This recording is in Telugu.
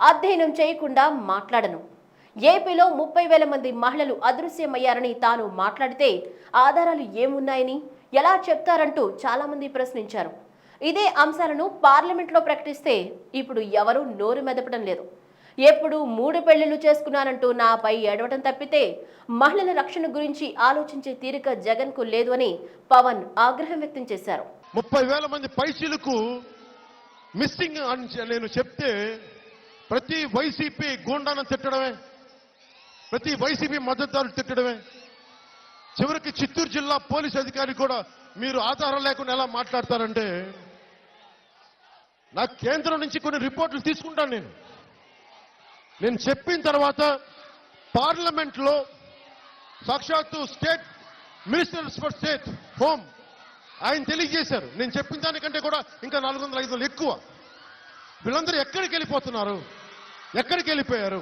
అధ్యయనం చేయకుండా మాట్లాడను. ఏపీలో ముప్పై వేల మంది మహిళలు అదృశ్యమయ్యారని తాను మాట్లాడితే ఆధారాలు ఏమున్నాయని ఎలా చెప్తారంటూ చాలామంది ప్రశ్నించారు. ఇదే అంశాలను పార్లమెంట్లో ప్రకటిస్తే ఇప్పుడు ఎవరూ నోరు మెదపడం లేదు. ఎప్పుడు మూడు పెళ్ళిళ్ళు చేసుకున్నానంటూ నాపై ఏడవటం తప్పితే మహిళల రక్షణ గురించి ఆలోచించే తీరిక జగన్కు లేదు అని పవన్ ఆగ్రహం వ్యక్తం చేశారు. ముప్పై వేల మంది పైసీలకు మిస్సింగ్ అని నేను చెప్తే ప్రతి వైసీపీ గూండాను తిట్టడమే ప్రతి వైసీపీ మద్దతుదారులు తిట్టడమే. చివరికి చిత్తూరు జిల్లా పోలీస్ అధికారి కూడా మీరు ఆధారం లేకుండా ఎలా మాట్లాడతారంటే నా కేంద్రం నుంచి కొన్ని రిపోర్ట్లు తీసుకుంటాను నేను. నేను చెప్పిన తర్వాత పార్లమెంట్లో సాక్షాత్తు state ministers for state home ఆయన తెలియజేశారు. నేను చెప్పిన దానికంటే కూడా ఇంకా నాలుగు వందల ఐదు వందలు ఎక్కువ. వీళ్ళందరూ ఎక్కడికి వెళ్ళిపోతున్నారు? ఎక్కడికి వెళ్ళిపోయారు